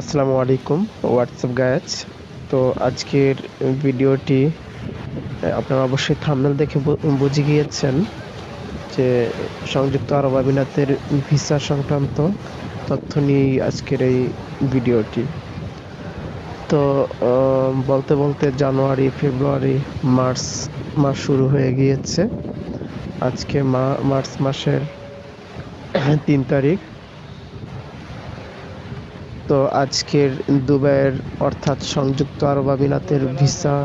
আসসালামু আলাইকুম হোয়াটসঅ্যাপ গায়াজ তো আজকের ভিডিওটি আপনারা অবশ্যই থামনেল দেখে বুঝে গিয়েছেন যে সংযুক্ত আরব আমিরাতের ভিসা সংক্রান্ত তথ্য নিয়েই আজকের এই ভিডিওটি। তো বলতে বলতে জানুয়ারি, ফেব্রুয়ারি, মার্চ, মাস শুরু হয়ে গিয়েছে। আজকে মার্চ মাসের তিন তারিখ। তো আজকের দুবাইয়ের অর্থাৎ সংযুক্ত আরব আমিরাতের ভিসা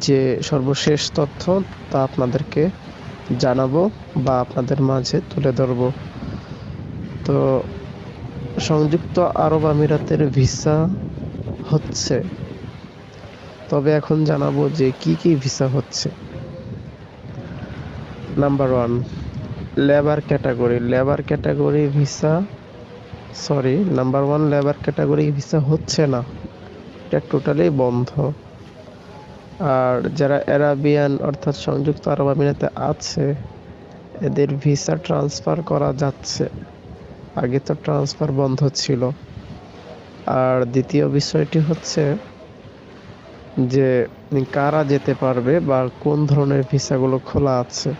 যে সর্বশেষ তথ্য তা আপনাদেরকে জানাব বা আপনাদের মাঝে তুলে ধরবো। তো সংযুক্ত আরব আমিরাতের ভিসা হচ্ছে। তবে এখন জানাব যে কি কি ভিসা হচ্ছে। Number one, labour category. Labour category visa sorry number one labour category visa হচ্ছে না। এটা টোটালি বন্ধ। আর যারা অ্যারাবিয়ান অর্থাৎ সংযুক্ত আরব আমিরাতে আছে, এদের ভিসা ট্রান্সফার করা যাচ্ছে। আগে তো ট্রান্সফার বন্ধ ছিল। আর দ্বিতীয় বিষয়টি হচ্ছে যে, কারা যেতে পারবে বা কোন ধরনের ভিসাগুলো খোলা আছে।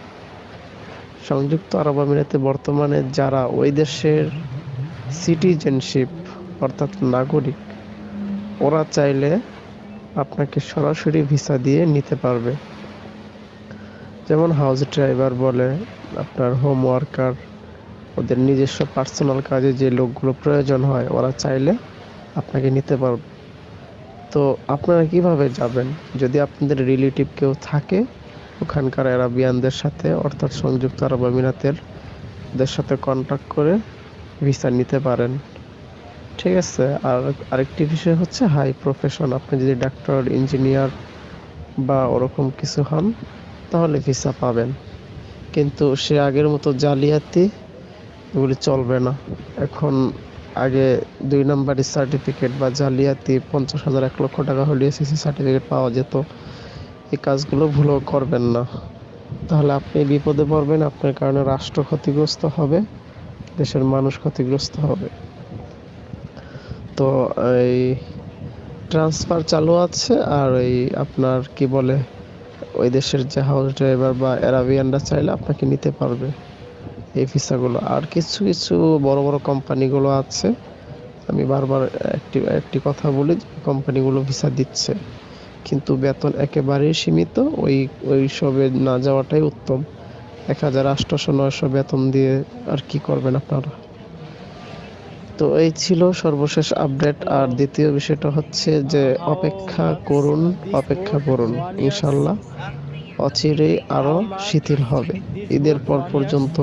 সংযুক্ত আরব আমিরাতে বর্তমানে যারা ওই দেশের সিটিজেনশিপ অর্থাৎ নাগরিক, ওরা চাইলে আপনাকে সরাসরি ভিসা দিয়ে নিতে পারবে। যেমন হাউস ড্রাইভার বলে, আপনার হোম ওয়ার্কার ওদের নিজস্ব পার্সোনাল কাজে যে লোকগুলো প্রয়োজন হয়, ওরা চাইলে আপনাকে নিতে পারবে তো আপনারা কীভাবে যাবেন? যদি আপনাদের রিলেটিভ কেউ থাকে, ওখানকার অ্যারাবিয়ানদের সাথে, অর্থাৎ সংযুক্ত আরব আমিরাতের সাথে কন্ট্যাক্ট করে ভিসা নিতে পারেন। ঠিক আছে? আর আরেকটি বিষয় হচ্ছে, হাই প্রফেশন, আপনি যদি ডাক্তার ইঞ্জিনিয়ার বা ওরকম কিছু হন, তাহলে ভিসা পাবেন। কিন্তু সে আগের মতো জালিয়াতি এগুলি চলবে না। এখন আগে দুই নম্বরের সার্টিফিকেট বা জালিয়াতি পঞ্চাশ হাজার, এক লক্ষ টাকা হলে এসএসসি সার্টিফিকেট পাওয়া যেত। এই কাজগুলো ভুলও করবেন না। তাহলে আপনি বিপদে পড়বেন, আপনার কারণে রাষ্ট্র ক্ষতিগ্রস্ত হবে। দেশের মানুষ ক্ষতিগ্রস্ত হবে। তো এই ট্রান্সফার চালু আছে আর এই আপনার কি বলে, ওই দেশের যে হাউস ড্রাইভার বা অ্যারাবিয়ানরা চাইলে আপনাকে নিতে পারবে এই ভিসাগুলো আর কিছু কিছু বড় বড় কোম্পানিগুলো আছে। আমি বারবার একটি একটি কথা বলি যে কোম্পানিগুলো ভিসা দিচ্ছে। কিন্তু বেতন একেবারেই সীমিত, ওই ওই সবে না যাওয়াটাই উত্তম। এক হাজার আটশোশো নয়শো বেতন দিয়ে আর কি করবেন আপনারা? তো এই ছিল সর্বশেষ আপডেট। আর দ্বিতীয় বিষয়টা হচ্ছে যে অপেক্ষা করুন অপেক্ষা করুন। ইনশাল্লাহ অচিরেই আরও শিথিল হবে। ঈদের পর পর্যন্ত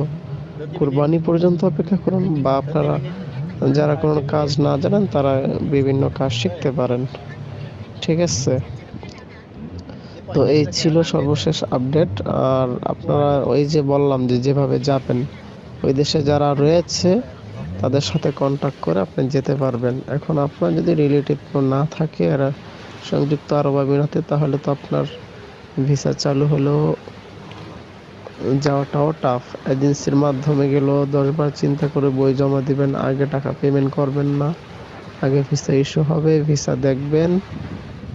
কুরবানি পর্যন্ত অপেক্ষা করুন বা আপনারা যারা কোনো কাজ না জানেন তারা বিভিন্ন কাজ শিখতে পারেন। ঠিক আছে? তো এই ছিল সর্বশেষ আপডেট আর আপনারা ওই যে বললাম যে যেভাবে যাবেন, ওই দেশে যারা রয়েছে, তাদের সাথে কন্ট্যাক্ট করে আপনি যেতে পারবেন। এখন আপনার যদি রিলেটিভ না থাকে আর সংযুক্ত আরব আমিরাতে, তাহলে তো আপনার ভিসা চালু হলেও যাওয়াটাও টাফ এজেন্সির মাধ্যমে গেলেও দশবার চিন্তা করে বই জমা দিবেন, আগে টাকা পেমেন্ট করবেন না। আগে ভিসা ইস্যু হবে ভিসা দেখবেন।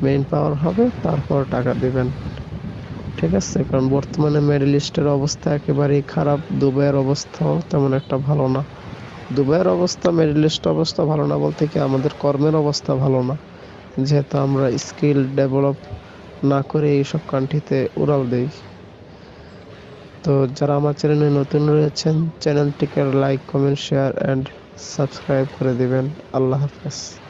মেইন পাওয়ার হবে, তারপর টাকা দিবেন। ঠিক আছে? কারণ বর্তমানে মেডেল লিস্টের অবস্থা একেবারেই খারাপ, দুবাইয়ের অবস্থাও তেমন একটা ভালো না। দুবাইয়ের অবস্থা মিডল ইস্ট অবস্থা ভালো না বলতে কি আমাদের কর্মের অবস্থা ভালো না? যেহেতু আমরা স্কিল ডেভেলপ না করে এইসব কান্ট্রিতে উড়াল দেই। তো যারা আমার চ্যানেলে নতুন রয়েছেন চ্যানেলটিকে like comment share and subscribe করে দিবেন। আল্লাহ হাফেজ।